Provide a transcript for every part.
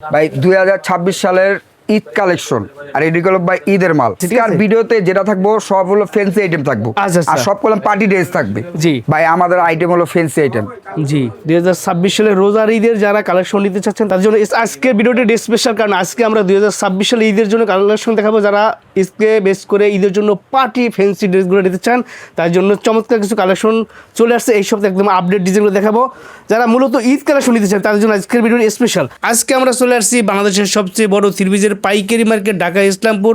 ভাই দুই হাজার ছাব্বিশ সালের ঈদ কালেকশন আর এটি হলো ভাই ঈদের মাল। আর। ভিডিওতে যেটা থাকব সব হলো ফেন্সি আইটেম থাকব। আচ্ছা, আচ্ছা। আর সব কলম পার্টি ড্রেস থাকবে। জি। ভাই আমাদের আইটেম হলো ফেন্সি আইটেম জি দুই হাজার ছাব্বিশ সালে রোজার ঈদের যারা কালেকশন নিতে চাচ্ছেন তাদের জন্য আজকের ভিডিওটি স্পেশাল কারণ আজকে আমরা দুই হাজার ছাব্বিশ সালে ঈদের জন্য কালেকশন দেখাবো। যারা ঈদকে বেস করে ঈদের জন্য পার্টি ফ্যান্সি ড্রেসগুলো নিতে চান তার জন্য চমৎকার কিছু কালেকশন চলে আসছে। এই সপ্তাহে একদম আপডেট ডিজাইনগুলো দেখাবো। যারা মূলত ঈদ কালেকশন নিতে চান তাদের জন্য আজকের ভিডিওটি স্পেশাল আজকে আমরা চলে আসছি বাংলাদেশের সবচেয়ে বড় থ্রিবিজের পাইকারি মার্কেট ঢাকা ইসলামপুর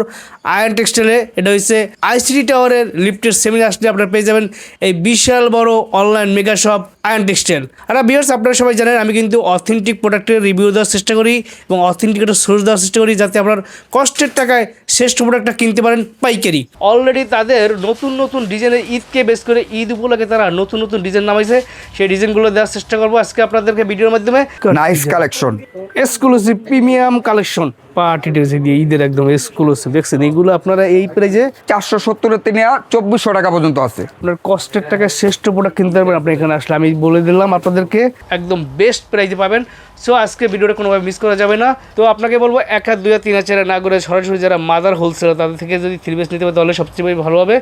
আয়ন টেক্সটাইলে এটা হচ্ছে আইসিটি টাওয়ারের লিফটের সেমিনার আসলে আপনারা পেয়ে যাবেন এই বিশাল বড় online mega shop Ayan textile. আর বিয়ার্স আপনারা সবাই জানেন আমি কিন্তু অথেন্টিক প্রোডাক্টের রিভিউ দেওয়ার চেষ্টা করি এবং অথেন্টিক একটা সোর্স দেওয়ার চেষ্টা করি যাতে আপনার কষ্টের টাকায় শ্রেষ্ঠ প্রোডাক্টটা কিনতে পারেন পাইকারি। অলরেডি তাদের নতুন নতুন ডিজাইনের ঈদকে বেস করে ঈদ উপলক্ষে তারা নতুন নতুন ডিজাইন নামাইছে। সেই ডিজাইনগুলো দেওয়ার চেষ্টা করব আজকে আপনাদেরকে ভিডিওর মাধ্যমে। Nice collection exclusive premium collection party dress দিয়ে ঈদের একদম এক্সক্লুসিভ দেখছেন এইগুলো আপনারা এই প্রাইজে চারশো সত্তরের তিনি চব্বিশশো টাকা পর্যন্ত আছে। আপনার কষ্টের টাকায় শ্রেষ্ঠ প্রোডাক্ট কিনতে পারবেন আপনি এখানে আসলে আমি বলে দিলাম আপনাদেরকে একদম বেস্ট প্রাইজে পাবেন। সো আজকে ভিডিওটা কোনোভাবে মিস করা যাবে না। তো আপনাকে বলব এক হাত দুই হাত তিন হাত চার না করে সরাসরি যারা মাদার হোলসেলার তাদের থেকে যদি থ্রি পিস নিতে পারে তাহলে সবচেয়ে বেশি ভালো হবে।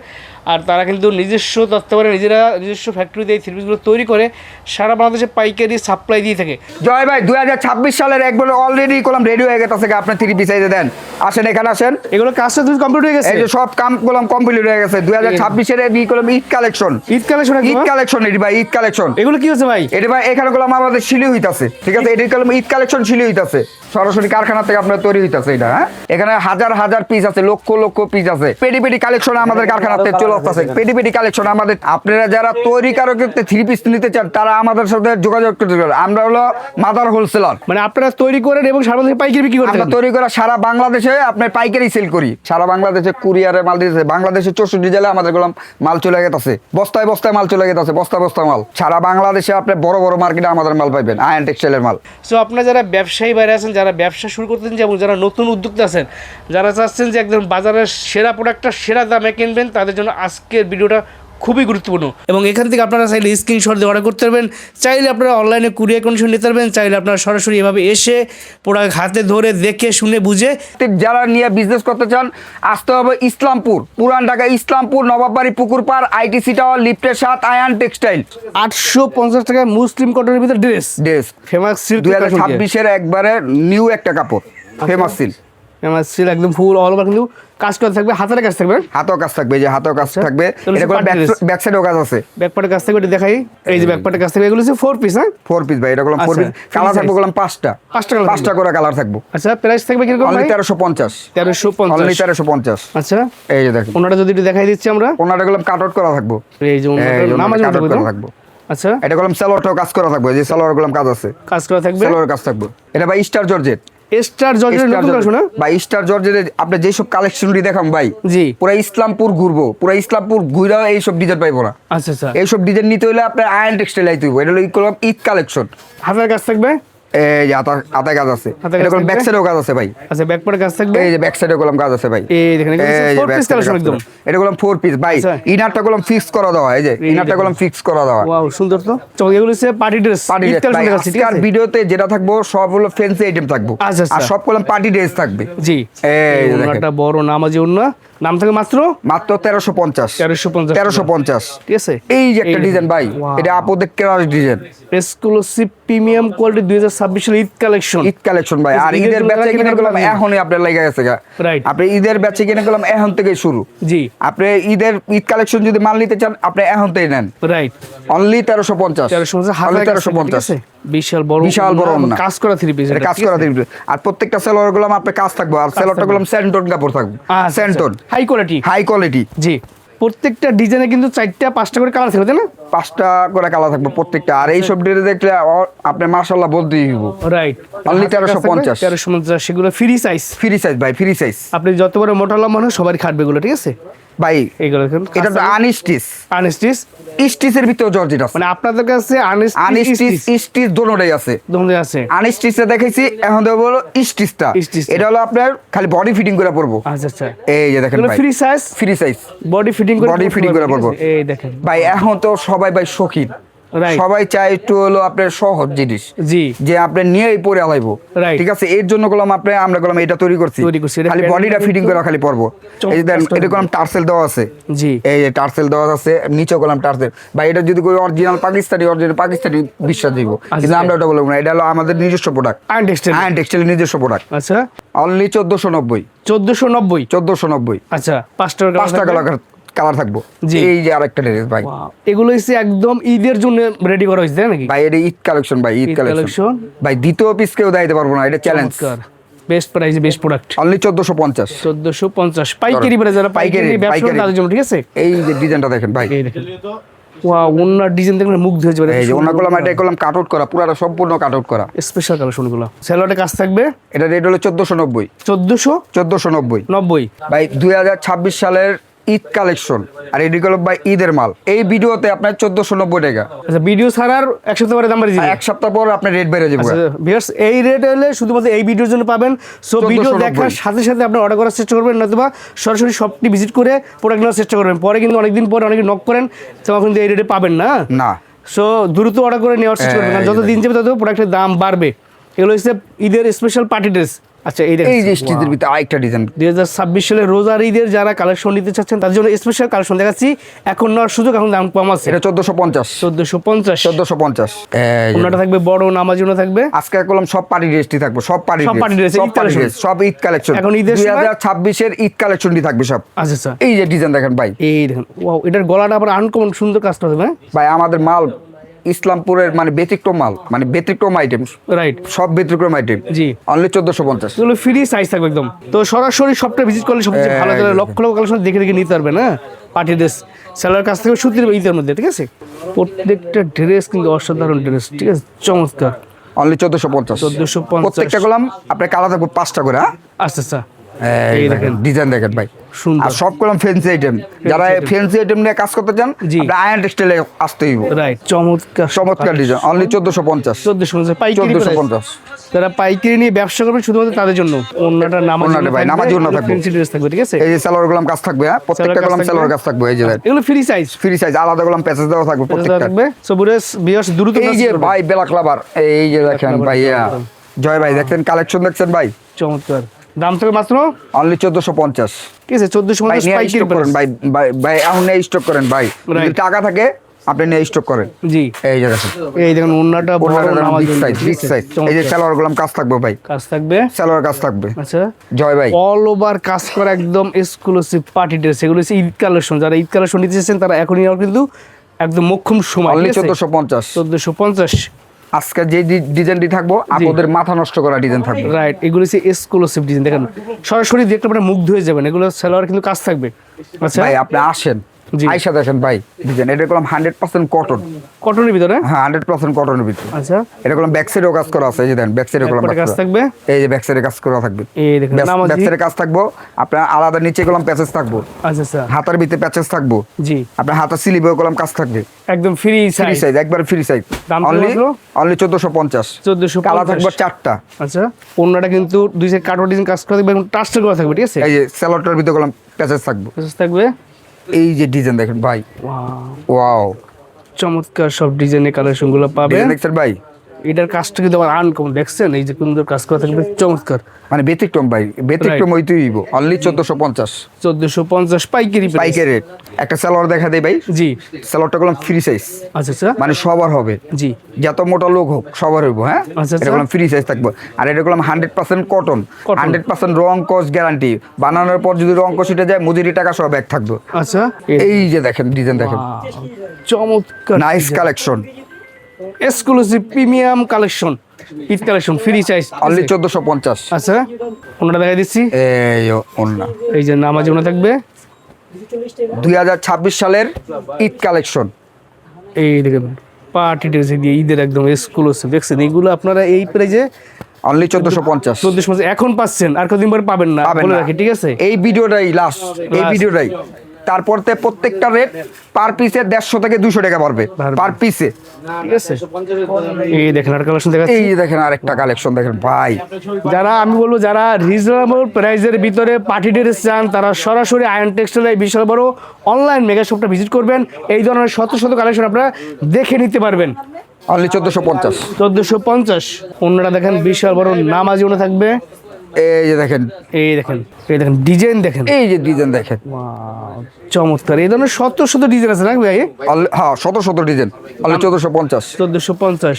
আর তারা কিন্তু নিজস্ব তত্ত্বাবধানে নিজেরা নিজস্ব ফ্যাক্টরিতে এই থ্রি পিসগুলো তৈরি করে সারা বাংলাদেশে পাইকারি সাপ্লাই দিয়ে থাকে। জয় ভাই দুই হাজার ছাব্বিশ সালের একবার অলরেডি কলম রেডি হয়ে গেছে আপনি থ্রি পিস দিয়ে দেন। আসেন এখানে আসেন। এগুলো কাজটা তুমি কমপ্লিট হয়ে গেছে? এই যে সব কাম কলম কমপ্লিট হয়ে গেছে। দুই হাজার ছাব্বিশের ই কলম Eid collection Eid collection Eid collection এটি ভাই ঈদ কালেকশন এগুলো কি হচ্ছে ভাই? এটা ভাই এখানে কলম আমাদের শিলি হইতাছে ঠিক আছে? এটির কলম ঈদ কালেকশন শিলি হইতাছে। সরাসরি কারখানা থেকে আপনার তৈরি হইতাছে এটা হ্যাঁ? এখানে হাজার হাজার পিস আছে লক্ষ লক্ষ পিস আছে। পেটি পেটি কালেকশন আমাদের কারখানাতে চলে আসতেছে। পেটি পেটি কালেকশন আমাদের আপনারা যারা তৈরি কারক থ্রি পিস নিতে চান তারা আমাদের সাথে যোগাযোগ করতে পারেন আমরা হলো মাদার হোলসেলার মানে আপনারা তৈরি করেন এবং সারা পাইকারি বিক্রি আমরা করেন তৈরি সারা বাংলাদেশে আপনার পাইকারি সেল করি। সারা বাংলাদেশে কুরিয়ারে মাল দিতেছে। বাংলাদেশে চৌষট্টি জেলায় আমাদের গোলাম মাল চলে গেছে বস্তায় বস্তায় মাল চলে গেছে বস্তা বস্তা মাল। সারা বাংলাদেশে আপনি বড় বড় মার্কেটে আমাদের মাল পাইবেন আয়ন টেক্সটাইলের মাল। সো আপনারা যারা ব্যবসায়ী বাইরে আছেন, যারা ব্যবসা শুরু করতেন যেমন যারা নতুন উদ্যোক্তা আছেন, যারা চাচ্ছেন যে, একদম বাজারের সেরা প্রোডাক্টটা সেরা দামে কিনবেন, তাদের জন্য আজকের ভিডিওটা খুবই গুরুত্বপূর্ণ। এবং এখান থেকে আপনারা চাইলে স্ক্রিনশট দিয়ে অর্ডার করতে পারবেন। চাইলে আপনারা অনলাইনে কুরিয়ার কন্ডিশন নিতে পারবেন। চাইলে আপনারা সরাসরি এভাবে এসে প্রোডাক্ট হাতে ধরে দেখে শুনে বুঝে যারা নিয়ে বিজনেস করতে চান আসতে হবে ইসলামপুর পুরান ঢাকা ইসলামপুর নবাববাড়ি পুকুর পাড় আইটিসি টাওয়ার লিফটের সাত আয়ান টেক্সটাইল আটশো পঞ্চাশ টাকায় মুসলিম কটনের ভিতরে ড্রেস ড্রেস ফেমাস সিল্ক দুই হাজার ছাব্বিশের একবারে নিউ একটা কাপড়। ফেমাস সিল সিল্ক একদম ফুল অল ওভার কিন্তু কাজ করা থাকবে হাতের কাজ থাকবে। হাতও কাজ থাকবে যে হাতও কাজ থাকবে। এটা party dress। ব্যাক সাইডেও কাজ আছে। ব্যাকপার্টের কাছ থেকে ওটা দেখাই। এই যে ব্যাকপার্টের কাছ থেকে এগুলো হচ্ছে ফোর পিস হ্যাঁ? ফোর পিস ভাই এটা করলাম ফোর আচ্ছা, পিস কালার থাকবে। করলাম পাঁচটা। পাঁচটা colour পাঁচটা করে কালার থাকব। আচ্ছা প্রাইস থাকবে কীরকম ভাই? তেরোশো পঞ্চাশ। তেরোশো অনলি পঞ্চাশ তেরোশো পঞ্চাশ। আচ্ছা। এই যে দেখুন। ওনাটা যদি একটু দেখাই দিচ্ছি আমরা। ওনাটা করলাম কাট আউট করা থাকব। এই যে ওনাটা থাকব। আচ্ছা। এটা করলাম সালোয়ারটাও কাজ করা থাকবে যে সালোয়ার করলাম কাজ আছে। কাজ করা থাকবে। সালোয়ার কাজ থাকবে। এটা ভাই স্টার জর্জেট স্টার জর্জের নতুন কালেকশন হ্যাঁ? ভাই স্টার জর্জের আপনি যেসব কালেকশনটি দেখাম ভাই জি। পুরা ইসলামপুর ঘুরবো পুরা ইসলামপুর ঘুরাও এইসব ডিজাইন পাইবো না। আচ্ছা আচ্ছা। এইসব ডিজাইন নিতে হলে আপনার আয়ন টেক্সটাইল আইতে হইব এটা হলো ঈদ কালেকশন হাজার কাজ থাকবে এই যে হাতা কাজ আছে। হাতে এটা কাজ করলাম থাকবে? ব্যাক সাইডেও কাজ আছে ভাই। আচ্ছা ব্যাকপার্টের কাজ থাকবে? এই যে ব্যাক সাইডে করলাম কাজ আছে ভাই। এই দেখেন এগুলো এই যে ফোর পিস কালেকশন একদম। এটা করলাম ফোর পিস ভাই। আচ্ছা। ইনারটা করলাম ফিক্স করা দেওয়া এই যে ইনারটা দেখুন। ফিক্স করা দেওয়া। ওয়াও সুন্দর তো। চমৎকার এগুলো হচ্ছে পার্টি ড্রেস পার্টি ড্রেস ঠিক আছে? ভিডিওতে যেটা থাকব সব হলো ফ্যান্সি আইটেম থাকব। আচ্ছা। আর সব করলাম পার্টি ড্রেস থাকবে। জি। এই দেখেন। বড় নামাজি ওনা নাম থাকে মাত্র? মাত্র তেরোশো পঞ্চাশ। তেরোশো পঞ্চাশ। তেরোশো পঞ্চাশ। ঠিক আছে? এই যে একটা ডিজাইন ভাই এটা কেরাস ডিজাইন এক্সক্লুসিভ প্রিমিয়াম কোয়ালিটি দুই হাজার ছাব্বিশ সালের ঈদ কালেকশন ঈদ কালেকশন ভাই আর ঈদের বেচা কিনে গেলাম এখনই আপনার লেগে গেছে আপনি ঈদের বেচা কিনে গেলাম এখন থেকে শুরু। জি। আপনি ঈদের ঈদ কালেকশন যদি মাল নিতে চান আপনি এখন থেকে নেন। রাইট অনলি তেরোশো পঞ্চাশ। তেরোশো পঞ্চাশ তেরোশো পঞ্চাশ। বিশাল বড় বিশাল বড়। কাজ করা থ্রি পিস কাজ করা দিবে আর প্রত্যেকটা সেলোয়ার গুলাম আপনার কাজ থাকবে। আর সেলোয়ারটা গুলাম স্যান্টন কাপড় থাকবে। স্যান্টন হাই কোয়ালিটি হাই কোয়ালিটি জি। প্রত্যেকটা ডিজাইনে কিন্তু চারটা পাঁচটা করে কালার থাকবে তাই না? পাঁচটা করে কালার থাকবে প্রত্যেকটা। আর এই সব ড্রেস দেখলে আপনি মার্শাল্লাহ বলতেই হইব। রাইট Only 1350 তেরোশো পঞ্চাশ। সেগুলো ফ্রি সাইজ ফ্রি সাইজ ভাই ফ্রি সাইজ আপনি যত বড় মোটা লম্বা মানুষ সবারই খাটবে এগুলো ঠিক আছে? ভাই দেখুন এটা তো আনস্টিচ। আনস্টিচ? স্টিচের ভিতরেও জর্জেট আছে। মানে আপনাদের কাছে আনস্টিচ আনস্টিচ স্টিচ। দোনোটাই আছে। ধরনের আছে। এখন দেবো হলো স্টিচটা। এটা হলো আপনার খালি বডি ফিটিং করে পড়ব আচ্ছা আচ্ছা। এই যে দেখেন ভাই। Free size free size body fitting করে পরতে fitting করে পরবো। এই দেখেন। ভাই এখন তো সবাই ভাই শৌখিন. সবাই চায় একটু হলো আপনার সহজ জিনিস। জি। যে আপনি নিয়েই পরে আলাইবো। ঠিক আছে? এর জন্য করলাম আপনি আমরা করলাম এটা তৈরি করছি। খালি বডিটা ফিটিং করা খালি পরবো। এই যে এটা করলাম টার্সেল দেওয়া আছে। জি। এই যে টার্সেল দেওয়া আছে নিচে করলাম টার্সেল বা এটা যদি কোনো অরিজিনাল পাকিস্তানি অরিজিনাল পাকিস্তানি বিশ্বাস দিব। কিন্তু আমরা ওটা বলব না। এটা হলো আমাদের নিজস্ব প্রোডাক্ট আইন টেক্সটাইল হ্যাঁ টেক্সটাইল নিজস্ব প্রোডাক্ট আচ্ছা। অনলি চোদ্দশো নব্বই। চোদ্দোশো নব্বই। চোদ্দশো নব্বই। আচ্ছা পাঁচটা colour পাঁচটা থাকবে। কালার থাকব। এই যে আরেকটা ড্রেস ভাই। এগুলো হচ্ছে একদম ঈদের জন্য রেডি করা হয়েছে নাকি? ভাই এটা ঈদ কালেকশন ভাই ঈদ কালেকশন ভাই দ্বিতীয় পিস কেউ দিতে পারব না এটা challenge best price best product only চোদ্দশো পঞ্চাশ। চোদ্দশো পঞ্চাশ। পাইকারি বেড়ে যারা পাইকারি পাইকারি, ব্যবসা করেন তাদের জন্য ঠিক আছে? এই যে ডিজাইনটা দেখেন ভাই। ওয়া ওনার ডিজাইন দেখলে মুগ্ধ হয়ে যাবে। এই যে এটা করলাম কাট আউট করা পুরাটা সম্পূর্ণ কাট আউট করা। স্পেশাল কালেকশনগুলো। স্যালোয়ারের কাজ থাকবে? এটা রেট হলো চোদ্দশো নব্বই। চোদ্দশো চোদ্দশো নব্বই। নব্বই। ভাই দুই হাজার ছাব্বিশ সালের ঈদ কালেকশন। আর এটি হলো ভাই ঈদের মাল। এই ভিডিওতে আপনার চোদ্দশো নব্বই টাকা। আচ্ছা ভিডিও ছাড়ার এক সপ্তাহ পরে দাম দিবে এক সপ্তাহ পর আপনার রেট বেড়ে যাবে। আচ্ছা ভিউয়ার্স এই রেট হলে শুধুমাত্র এই ভিডিওর জন্য পাবেন। সো ভিডিও দেখার সাথে সাথে আপনি অর্ডার করার চেষ্টা করবেন নয়তো বা সরাসরি শপটি ভিজিট করে প্রোডাক্ট নেওয়ার চেষ্টা করবেন। পরে কিন্তু অনেকদিন পরে অনেকে নক করেন তখন কিন্তু এই রেটে পাবেন না। না। সো দ্রুত অর্ডার করে নেওয়ার চেষ্টা করবেন। যত দিন যাবে তত প্রোডাক্টের দাম বাড়বে। এগুলো হচ্ছে ঈদের স্পেশাল পার্টি ড্রেস আচ্ছা এই এই যে স্টিচের ভিতরে আরেকটা ডিজাইন দুই হাজার ছাব্বিশ সালে রোজার ঈদের যারা কালেকশন নিতে চাচ্ছেন তাদের জন্য স্পেশাল কালেকশন দেখাচ্ছি। এখন নেওয়ার সুযোগ এখন দাম কম আছে। এটা চোদ্দশো পঞ্চাশ। চোদ্দশো পঞ্চাশ। চোদ্দশো পঞ্চাশ। ওনাটা থাকবে বড় নামাজিও থাকবে? আজকে করলাম সব পার্টি ড্রেসটি থাকব সব পার্টি সব পার্টি ড্রেস সব ঈদ কালেকশন। এখন ঈদের দুই হাজার ছাব্বিশের ঈদ কালেকশনটি থাকবে সব। আচ্ছা আচ্ছা। এই যে ডিজাইন দেখেন ভাই। এই দেখেন ওয়াও এটার গলাটা আবার আনকমন সুন্দর কাজটা হবে হ্যাঁ? ভাই আমাদের মাল ইসলামপুরের মানে ব্যতিক্রম মাল মানে ব্যতিক্রম আইটেম রাইট সব ব্যতিক্রম আইটেম জি। অনলি চোদ্দশো পঞ্চাশ। এগুলো ফ্রি সাইজ থাকবে একদম। তো সরাসরি সবটা ভিজিট করলে সবচেয়ে ভালো তাহলে লক্ষ লক্ষ কালেকশন দেখে দেখে নিতে পারবে না পার্টি ড্রেস সেলার কাছ থেকে সুতির ঈদের মধ্যে ঠিক আছে? প্রত্যেকটা ড্রেস কিন্তু অসাধারণ ড্রেস ঠিক আছে? চমৎকার। অনলি চোদ্দশো পঞ্চাশ। 1450 প্রত্যেকটা করলাম আপনার কালা থাকবে পাঁচটা করে হ্যাঁ? আচ্ছা আচ্ছা। এই এই দেখেন ডিজাইন দেখেন ভাই। সুন্দর। সব আইটেম যারা। আইটেম নিয়ে কাজ করতে চান আয়ন টেক্সটাইলে আসতে হইব। রাইট চমৎকার। চমৎকার ডিজাইন অনলি পাইকারি যারা নিয়ে ব্যবসা করবেন শুধুমাত্র তাদের জন্য। অন্যটা নামাজ ওড়নাটা ভাই, নামাজি ওড়না থাকবে। ড্রেস থাকবে ঠিক আছে? এই যে সালোয়ার কাজ থাকবে হ্যাঁ? প্রত্যেকটা কাজ কলাম সালোয়ার কাজ থাকবে এই যে এগুলো ফ্রি সাইজ ফ্রি সাইজ আলাদা কলাম প্যাচেজ দেওয়া থাকবে প্রত্যেকটা থাকবে। সো বুড়েস বিয়ার্স দ্রুত এই যে ভাই বেলাক লাভার এই যে দেখেন ভাইয়া। জয় ভাই দেখছেন কালেকশন দেখছেন ভাই? চমৎকার। দাম মাত্র? অনলি চোদ্দশো পঞ্চাশ। ঠিক আছে পাইকারি করেন ভাই ভাই এখন নিয়ে স্টক করেন ভাই। যদি টাকা থাকে আপনি নিয়ে স্টক করেন। জি। এই দেখেন। এই দেখুন অন্যটা বড় নামাজ সাইজ বিগ সাইজ এই যে সালোয়ার গুলাম কাজ থাকবে ভাই। কাজ থাকবে? সালোয়ার কাজ থাকবে। আচ্ছা। জয় ভাই। অল ওভার কাজ করা একদম এক্সক্লুসিভ পার্টি ড্রেস এগুলো হচ্ছে ঈদ কালেকশন। যারা ঈদ কালেকশন নিতে চাচ্ছেন তারা এখনই কিন্তু একদম মোক্ষম সময় অনলি পঞ্চাশ। চোদ্দশো পঞ্চাশ। আজকে যে ডিজাইনটি থাকব আপনাদের মাথা নষ্ট করা ডিজাইন থাকবে। রাইট এগুলো হচ্ছে এক্সক্লুসিভ ডিজাইন দেখেন সরাসরি দেখলে মানে মুগ্ধ হয়ে যাবেন। এগুলো সেলার কিন্তু কাজ থাকবে। আচ্ছা? ভাই আপনি আসেন। জি। আইসা দেখেন ভাই ডিজাইন এটা করলাম হান্ড্রেড পার্সেন্ট কটন কটনের ভিতরে? হ্যাঁ হান্ড্রেড পার্সেন্ট কটনের ভিতরে। আচ্ছা। এটা করলাম ব্যাক সাইডেও কাজ করা আছে এই যে দেন ব্যাক সাইডে করলাম কাজ থাকবে? এই যে ব্যাক সাইডে কাজ করা থাকবে। এই দেখেন ব্যাক সাইডে কাজ থাকব। আপনার আলাদা নিচে করলাম প্যাচেস থাকব। আচ্ছা আচ্ছা। হাতার ভিতরে প্যাচেস থাকব। জি। আপনার হাতার স্লিপেও করলাম কাজ থাকবে। একদম ফ্রি সাইজ সাইজ একবার ফ্রি সাইজ অনলি অনলি চোদ্দশো পঞ্চাশ। চোদ্দশো কালা থাকবে চারটা। আচ্ছা অন্যটা কিন্তু দুই সাইড কাটো ডিজাইন কাজ করা থাকবে এবং টাস্টার করা থাকবে ঠিক আছে? এই যে স্যালোটার ভিতরে করলাম প্যাচেস থাকব। Process থাকবে। এই যে ডিজাইন দেখেন ভাই। ওয়াও চমৎকার সব ডিজাইনের কালেকশনগুলো পাবেন। দেখছেন ভাই? এটার কাজটা কিন্তু আবার আনকমন দেখছেন? এই যে সুন্দর কাজ করা থাকবে চমৎকার। মানে ব্যতিক্রম ভাই ব্যতিক্রম হইতেই হইব। অনলি চোদ্দশো পঞ্চাশ। চোদ্দশো পঞ্চাশ পাইকারি পাইকারি একটা স্যালোয়ার দেখা দেয় ভাই। জি। স্যালোয়ারটা করলাম ফ্রি সাইজ আচ্ছা আচ্ছা। মানে সবার হবে। জি। যত মোটা লোক হোক সবার হইব হ্যাঁ? আচ্ছা, এটা আচ্ছা। করলাম ফ্রি সাইজ থাকবে। আর এটা করলাম hundred percent cotton hundred percent রং কস গ্যারান্টি বানানোর পর যদি রং কস উঠে যায় মজুরি টাকা সব ব্যাগ থাকবে। আচ্ছা। এই যে দেখেন ডিজাইন দেখেন। চমৎকার nice collection exclusive premium collection Eid collection free size only চোদ্দশো পঞ্চাশ। আচ্ছা ওনাটা দেখা দিচ্ছি? এই অন্য এই যে নামাজ থাকবে? দুই হাজার ছাব্বিশ সালের ঈদ কালেকশন এই দেখেন পার্টি ড্রেস দিয়ে ঈদের একদম এক্সক্লুসিভ দেখছেন এইগুলো আপনারা এই প্রাইজে অনলি চোদ্দশো পঞ্চাশ। চোদ্দশো মাসে এখন পাচ্ছেন আর কতদিন পরে পাবেন না বলে রাখি ঠিক আছে? এই ভিডিওটাই লাস্ট এই ভিডিওটাই। তারপর তে প্রত্যেকটা রেট পার পিসে দেড়শো থেকে দুশো টাকা পড়বে পার পিসে ঠিক আছে। এই দেখেন আর কালেকশন দেখাচ্ছি। এই দেখেন আরেকটা কালেকশন দেখেন ভাই। যারা আমি বলব যারা রিজনেবল প্রাইসের ভিতরে পার্টি ড্রেস চান তারা সরাসরি আয়ন টেক্সটাইল এই বিশাল বড় অনলাইন মেগা শপটা ভিজিট করবেন। এই ধরনের শত শত কালেকশন আপনারা দেখে নিতে পারবেন। অনলি চোদ্দশো পঞ্চাশ। চোদ্দোশো পঞ্চাশ। অন্যরা দেখেন বিশাল বড় নামাজি থাকবে। এই যে দেখেন। এই দেখেন এই দেখেন ডিজাইন দেখেন। এই যে ডিজাইন দেখেন। চমৎকার। এই ধরনের শত শত ডিজাইন আছে না ভাই? হ্যাঁ শত শত ডিজাইন। অনলি চোদ্দশো পঞ্চাশ। চোদ্দোশো পঞ্চাশ।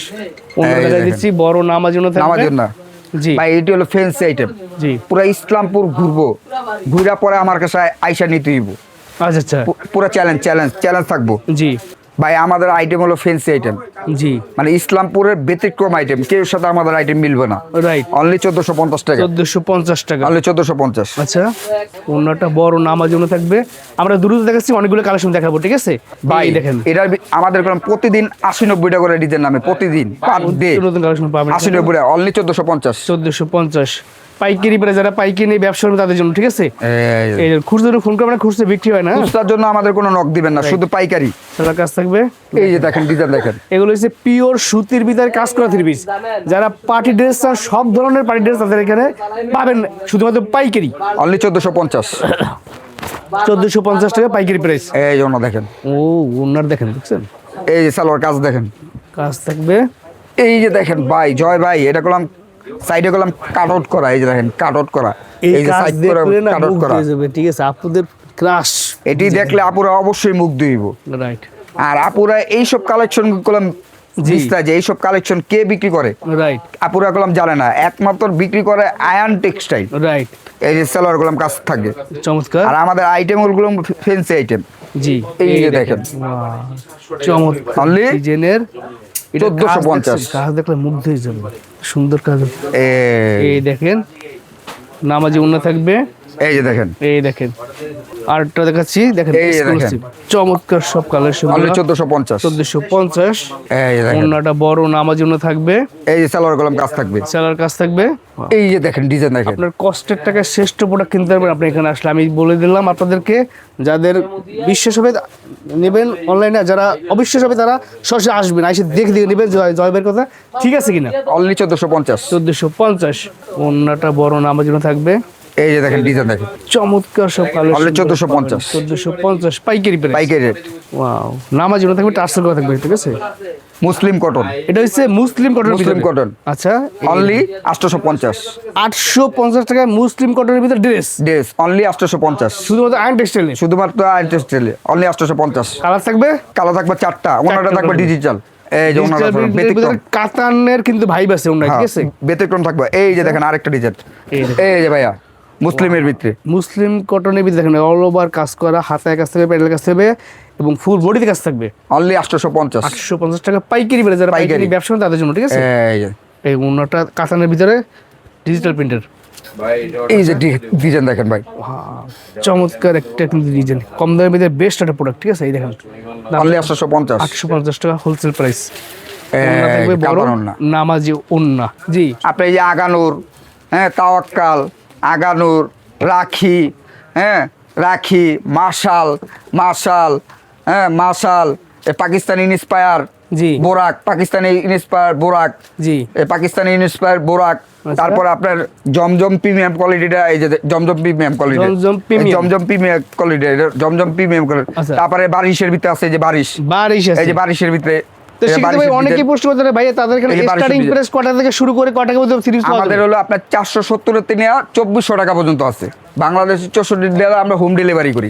দিচ্ছি বড় ভাই এটি হলো ফেন্সি আইটেম জি। পুরা ইসলামপুর ঘুরবো। ঘুরা পরে আমার কাছে আইসা নিতে আচ্ছা আচ্ছা। পুরো চ্যালেঞ্জ চ্যালেঞ্জ চ্যালেঞ্জ থাকব। জি। ভাই আমাদের আইটেম হলো ফেন্সি আইটেম জি। মানে ইসলামপুরের ব্যতিক্রম আইটেম কেউ সাথে আমাদের আইটেম মিলবে না। রাইট অনলি চোদ্দশো পঞ্চাশ টাকা। চোদ্দোশো পঞ্চাশ টাকা। অনলি চোদ্দশো পঞ্চাশ। আচ্ছা অন্যটা বড় নামাজ জন্য থাকবে। আমরা দ্রুত দেখাচ্ছি অনেকগুলো কালেকশন দেখাবো ঠিক আছে? ভাই দেখেন। এটা আমাদের প্রতিদিন আশি নব্বইটা করে ডিজাইন নামে প্রতিদিন পার ডে নতুন নতুন কালেকশন পাবেন। আশি নব্বই অনলি চোদ্দশো পঞ্চাশ। চোদ্দোশো পঞ্চাশ। পাইকারি পেরে যারা পাইকারি নিয়ে ব্যবসা করবে তাদের জন্য ঠিক আছে? এই খুচরো ফোন করবেন খুচরো বিক্রি হয় না? খুচরার জন্য আমাদের কোনো নক দিবেন না শুধু পাইকারি। তাদের কাজ থাকবে? এই যে দেখেন ডিজাইন দেখেন। এগুলো হচ্ছে পিওর সুতির ভিতরে কাজ করা থ্রি পিস। যারা পার্টি ড্রেস চান সব ধরনের পার্টি ড্রেস তাদের এখানে পাবেন শুধুমাত্র পাইকারি। অনলি চোদ্দশো পঞ্চাশ। চোদ্দোশো পঞ্চাশ টাকা পাইকারি প্রাইস এই জন্য দেখেন। ও ওনার দেখেন বুঝছেন এই যে সালোয়ার কাজ দেখেন। কাজ থাকবে। এই যে দেখেন ভাই জয় ভাই এটা করলাম সাইডে করলাম কাট আউট করা এই যে দেখেন কাট আউট করা। এই এই যে সাইড করে কাট আউট করা। হয়ে যাবে ঠিক আছে? আপুদের ক্রাশ এটি দেখলে আপুরা অবশ্যই মুখ দিব রাইট আর আপুরা এইসব কালেকশন করলাম জি। যে এইসব কালেকশন কে বিক্রি করে? রাইট আপুরা করলাম জানে না। একমাত্র বিক্রি করে আয়ান টেক্সটাইল রাইট এই যে সালোয়ার গুলাম কাজ থাকে। চমৎকার। আর আমাদের আইটেমগুলো ফেন্সি আইটেম জি। এই যে দেখেন। চমৎকার। Only? ডিজাইনের এটা 1450 কাজ দেখলে মুগ্ধ হয়ে যাবে সুন্দর কাজ। এই দেখেন নামাজি উন্না থাকবে। এই যে দেখেন। এই দেখেন। আরেকটা দেখাচ্ছি দেখেন। চমৎকার সব কালেকশন অনলি চোদ্দশো পঞ্চাশ। চোদ্দশো পঞ্চাশ। এই যে দেখেন। অন্যটা বড় নামাজি অন্য থাকবে। এই যে সালোয়ার গুলাম কাজ থাকবে। সেলার কাজ থাকবে। এই যে দেখেন ডিজাইন দেখেন। আপনার কষ্টের টাকায় শ্রেষ্ঠ প্রোডাক্ট কিনতে পারবেন আপনি এখানে আসলে। আমি বলে দিলাম আপনাদেরকে যাদের বিশ্বাস হবে নেবেন অনলাইনে যারা অবিশ্বাস হবে তারা সরাসরি আসবেন। এসে দেখে দেখে নেবেন জয় জয়বের কথা ঠিক আছে কিনা? অনলি চোদ্দশো পঞ্চাশ। চোদ্দশো পঞ্চাশ। অন্যটা বড় নামাজ জন্য থাকবে। এই যে দেখেন ডিজাইন দেখেন। চমৎকার সব Only 1450 চোদ্দশো পঞ্চাশ। পাইকারি প্রাইস পাইকারি। রেট ওয়াও নামার জন্য থাকবে টার্সেল করা থাকবে ঠিক আছে? Muslin cotton. এটা হচ্ছে মুসলিম কটন মুসলিম cotton। আচ্ছা অনলি আটশোশো পঞ্চাশ। আটশো পঞ্চাশ টাকায় মুসলিম কটনের ভিতরে ড্রেস ড্রেস অনলি আটশোশো পঞ্চাশ। শুধুমাত্র আয়ন টেক্সটাইল শুধুমাত্র আইটেস্টেলে অনলি আটশোশো পঞ্চাশ। কালার থাকবে? কালো থাকবে চারটা। ওনাটা থাকবে ডিজিটাল কাতানের কিন্তু ভাইব আছে ওনার ঠিক হ্যাঁ, আছে? ব্যতিক্রম থাকবে। এই যে দেখেন আরেকটা ডিজাইন এই যে ভাইয়া মুসলিমের ভিতরে। মুসলিম কটনের ভিতরে দেখেন অল ওভার কাজ করা হাতায় কাজ থাকবে প্যাডেল কাজ থাকবে এবং ফুল বডিতে কাজ থাকবে। অনলি আটশোশো পঞ্চাশ। আটশো পঞ্চাশ টাকা পাইকারি বেড়ে যারা পাইকারি। ব্যবসা করে তাদের জন্য ঠিক আছে? এই অন্যটা কাতানের ভিতরে ডিজিটাল প্রিন্টার এই যে ডিজাইন দেখেন ভাই। চমৎকার একটা কিন্তু ডিজাইন। কম দামের ভিতরে বেস্ট একটা প্রোডাক্ট ঠিক আছে? এই দেখেন। অনলি আটশোশো পঞ্চাশ। আটশো পঞ্চাশ টাকা হোলসেল প্রাইস। নামাজি ওন্না জি। আপনি এই যে আগানুর হ্যাঁ তাওয়াক্কাল আগানুর রাখি হ্যাঁ রাখি মার্শাল মার্শাল হ্যাঁ মার্শাল এ পাকিস্তানি ইন্সপায়ার জি। বোরাক পাকিস্তানি ইন্সপায়ার বোরাক জি পাকিস্তানি ইন্সপায়ার বোরাক আচ্ছা। তারপর আপনার জমজম প্রিমিয়াম কোয়ালিটিটা এই যে Zamzam premium quality Zamzam premium। Zamzam premium quality Zamzam premium quality আচ্ছা। তারপরে বারিশের ভিতরে আছে এই যে বারিশ বারিশ এই যে বারিশের ভিতরে তো সেক্ষেত্রে ভাই অনেকেই প্রশ্ন করতে ভাই তাদের এখানে স্টার্টিং প্রাইস কটা থেকে শুরু করে কটা পর্যন্ত সিরিজ আমাদের হলো আপনার চারশো সত্তর থেকে চব্বিশশো টাকা পর্যন্ত আছে। বাংলাদেশের চৌষট্টি আমরা হোম ডেলিভারি করি।